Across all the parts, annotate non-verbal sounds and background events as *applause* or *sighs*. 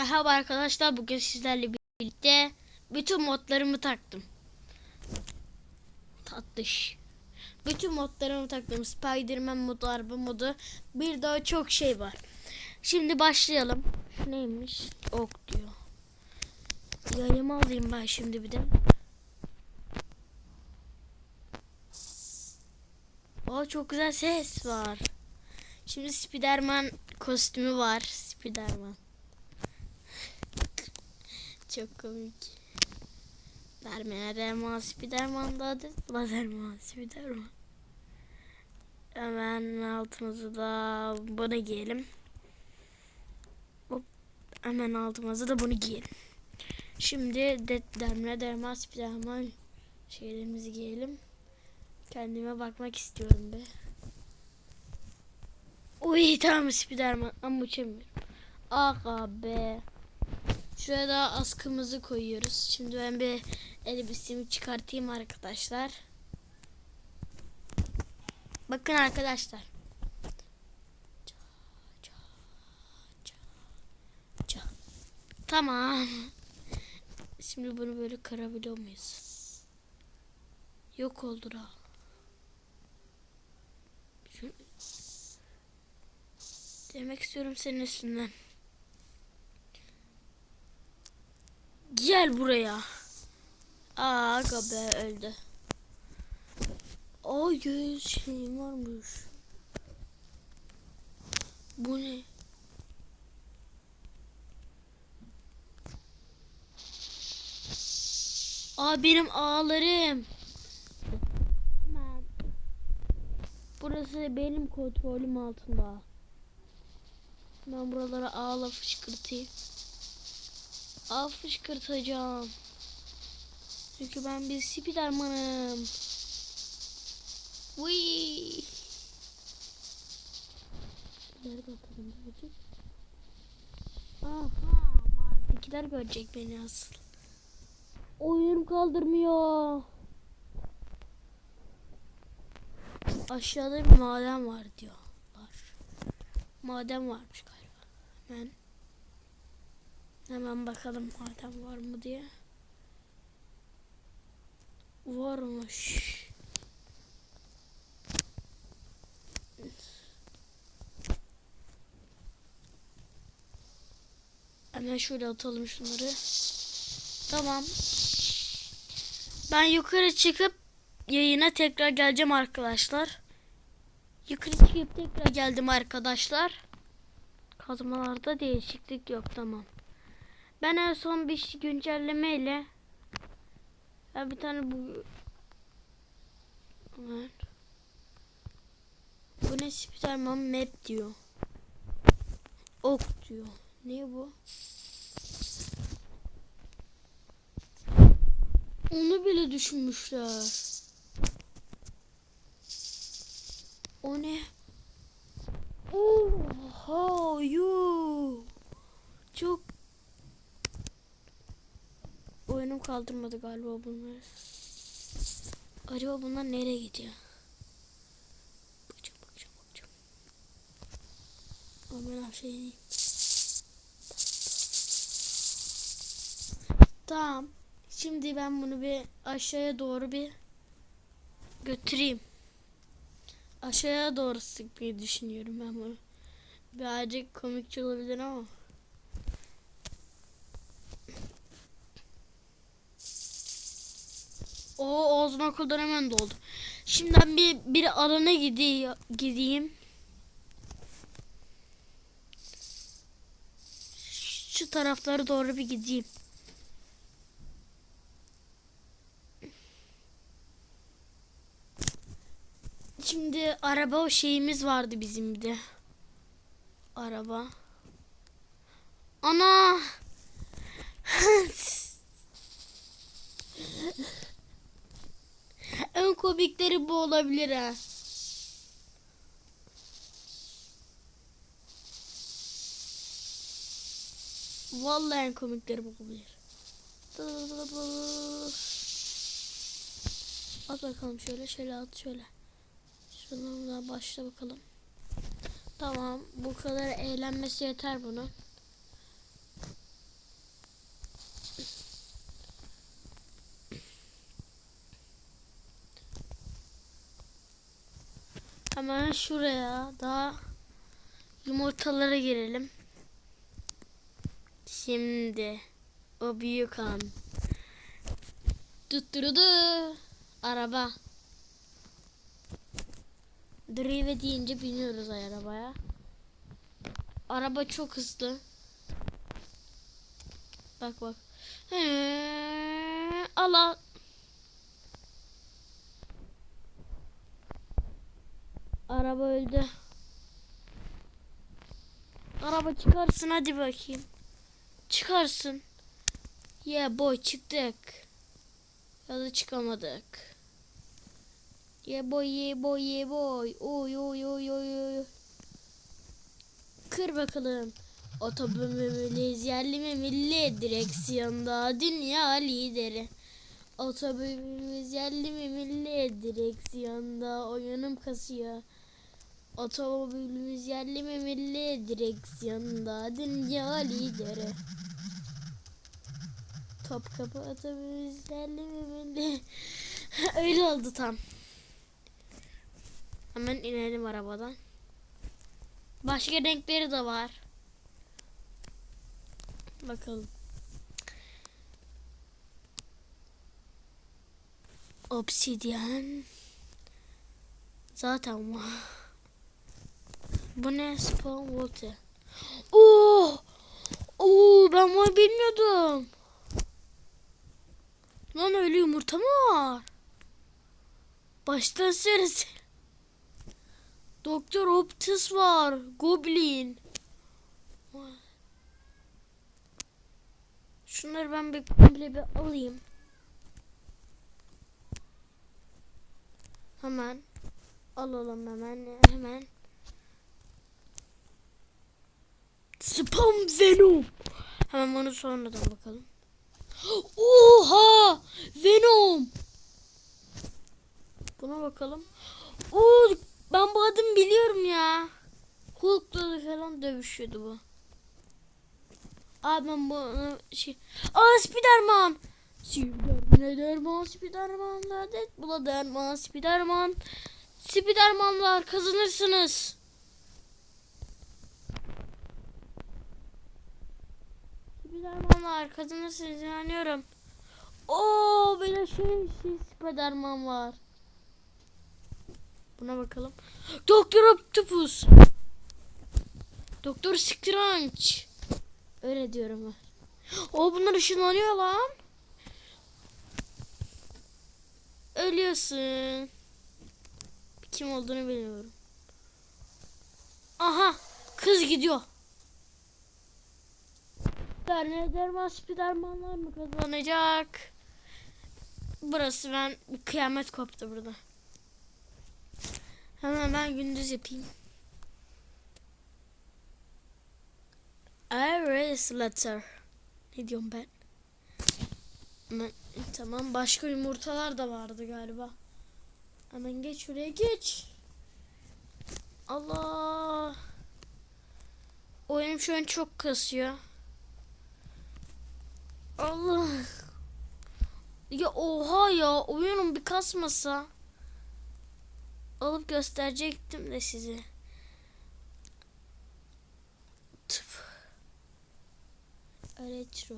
Merhaba arkadaşlar bugün sizlerle birlikte bütün modlarımı taktım. Tatlış. Bütün modlarımı taktım. Spiderman modu, araba modu. Bir daha çok şey var. Şimdi başlayalım. Neymiş? Ok diyor. Yayımı alayım ben şimdi bir de. Aa çok güzel ses var. Şimdi Spiderman kostümü var. Spiderman. Çok komik. Derman, Derman, Spiderman da adı. Derman, Spiderman. Hemen altımızı da bunu giyelim. Hop. Hemen altımızı da bunu giyelim. Şimdi de Derman, Derman, Spiderman şeylerimizi giyelim. Kendime bakmak istiyorum be. Uy tamam Spiderman ama uçamıyorum. Aga be. Şuraya da askımızı koyuyoruz. Şimdi ben bir elbisemi çıkartayım arkadaşlar. Bakın arkadaşlar. Tamam. Şimdi bunu böyle kırabiliyor muyuz? Yok oldu da. Demek istiyorum senin üstünden. Gel buraya. Aa aga be öldü. Aa göğüs şeyim varmış. Bu ne? Aa benim ağlarım. Burası benim kontrolüm altında. Ben buralara ağla fışkırtayım. Ağ fışkırtacağım. Çünkü ben bir Spiderman'ım. Wee. Nerede atalım bakayım. Aha, mavidekiler görecek beni asıl. Oyun kaldırmıyor. Aşağıda bir maden var diyorlar. Maden varmış galiba. Hemen Hemen bakalım maden var mı diye. Varmış. Hemen şöyle atalım şunları. Tamam. Ben yukarı çıkıp yayına tekrar geleceğim arkadaşlar. Yukarı çıkıp tekrar geldim arkadaşlar. Kazmalarda değişiklik yok tamam. Ben en son bir güncelleme ile ya bir tane bu Evet. Bu ne Spiderman map diyor. Ok diyor. Ne bu? Onu bile düşünmüşler. O ne? Oha yuh. Çok oyunum kaldırmadı galiba bunları. Acaba bunlar nereye gidiyor? Bakacağım bakacağım bakacağım. Ama ben her şeyi. Tamam. Şimdi ben bunu bir aşağıya doğru bir götüreyim. Aşağıya doğru sıkmayı düşünüyorum ben bunu. Birazcık komikçi olabilir ama. O Ozan okuldan hemen doldu. Şimdi ben bir, bir gideyim. gideyim. Şu taraflara doğru bir gideyim. Şimdi araba şeyimiz vardı bizim bir de. Araba. Ana! *laughs* en komikleri bu olabilir ha. Vallahi en komikleri bu olabilir. At bakalım şöyle şöyle at şöyle. Şundan başla bakalım. Tamam bu kadar eğlenmesi yeter bunu. Hemen şuraya da yumurtalara girelim. Şimdi o büyük an. Tutturudu. Araba. Drive deyince biniyoruz arabaya. Araba çok hızlı. Bak bak. He, Allah. Araba öldü. Araba çıkarsın hadi bakayım. Çıkarsın. Yeah boy çıktık. Ya da çıkamadık. Yeah boy yeah boy yeah boy. Oy oy oy oy oy. Kır bakalım. Otobüsümüz yerli mi milli direksiyonda dünya lideri. Otobüsümüz yerli mi milli direksiyonda oyunum kasıyor. Otomobilimiz yerli mi milli direksiyonda dünya lideri. Topkapı otobüs yerli mi milli. *laughs* Öyle oldu tam. Hemen inelim arabadan. Başka renkleri de var. Bakalım. Obsidyen. Zaten var. Bu ne? Spawn water. Oo! Oo ben bunu bilmiyordum. Lan öyle yumurta mı var? Baştan. Doktor Optus var. Goblin. Şunları ben bir komple bir alayım. Hemen alalım hemen hemen. Spam Venom. Hemen onu sonradan bakalım. Oha! Venom. Buna bakalım. Oo, ben bu adımı biliyorum ya. Hulk'la falan dövüşüyordu bu. Abi ben bunu şey... Aa Spiderman! Spiderman, Spiderman, Deadpool'a derman, Spiderman. Spidermanlar kazanırsınız. Spidermanlar kazanırsınız inanıyorum. Oo böyle şey, şey Spiderman var. Buna bakalım. Doktor Octopus. Doktor Strange. Öyle diyorum ben. O bunlar ışınlanıyor lan. Ölüyorsun. Kim olduğunu bilmiyorum. Aha kız gidiyor. Derne derman spidermanlar mı kazanacak? Burası ben kıyamet koptu burada. Hemen ben gündüz yapayım. Iris letter. Ne diyorum ben? Hemen, tamam başka yumurtalar da vardı galiba. Hemen geç şuraya geç. Allah. Oyunum şu an çok kasıyor. Allah. Ya oha ya oyunum bir kasmasa. Alıp gösterecektim de size. Tıp. Electro.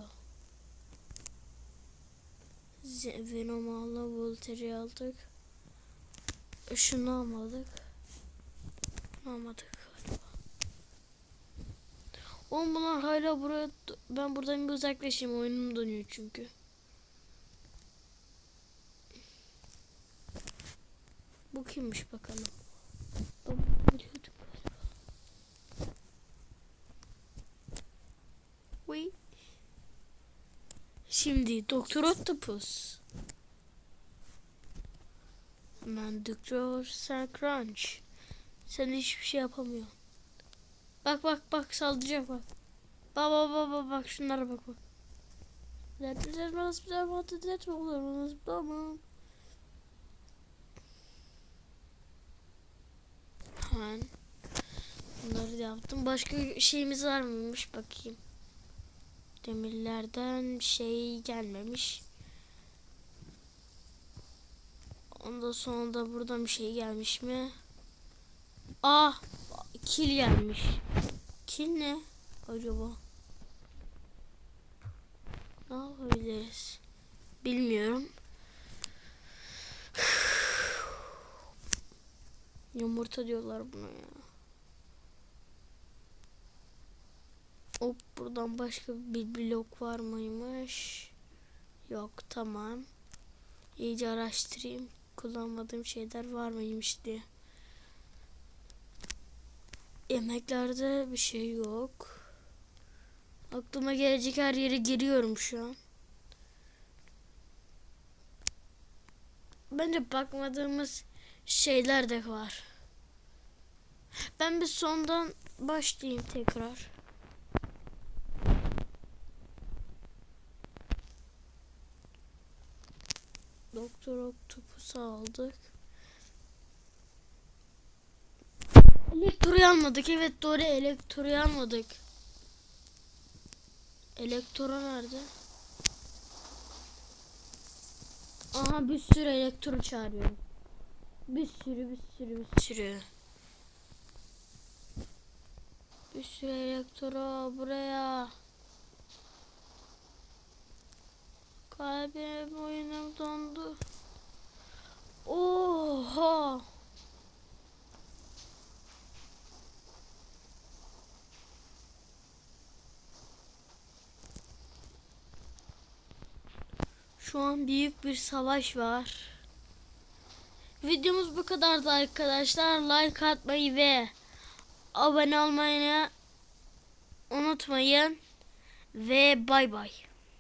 Venom aldık, Voltaire'i aldık. Şunu almadık. Almadık. Oğlum bunlar hala buraya... Ben buradan bir uzaklaşayım. Oyunum dönüyor çünkü. Bu kimmiş bakalım. Şimdi Doktor Octopus. Hemen Doktor Crunch. Sen hiçbir şey yapamıyorsun. Bak bak bak saldıracak bak. Bak bak bak bak bak şunlara bak bak. Hemen bunları da yaptım. Başka şeyimiz var mıymış bakayım. Demirlerden bir şey gelmemiş. Ondan sonra da buradan bir şey gelmiş mi? Ah kil gelmiş. Kil ne acaba? Ne yapabiliriz? Bilmiyorum. *sighs* Yumurta diyorlar buna ya. Hop buradan başka bir blok var mıymış? Yok tamam. İyice araştırayım. Kullanmadığım şeyler var mıymış diye. Yemeklerde bir şey yok. Aklıma gelecek her yere giriyorum şu an. Bence bakmadığımız şeyler de var. Ben bir sondan başlayayım tekrar. Doktor Octopus'u aldık. Elektroyu almadık. Evet doğru elektroyu almadık. Elektro nerede? Aha bir sürü elektro çağırıyorum. Bir sürü bir sürü bir sürü. Bir sürü elektro buraya. Kalbim oyunum dondu. Oha. Şu an büyük bir savaş var. Videomuz bu kadardı arkadaşlar. Like atmayı ve abone olmayı unutmayın. Ve bay bay.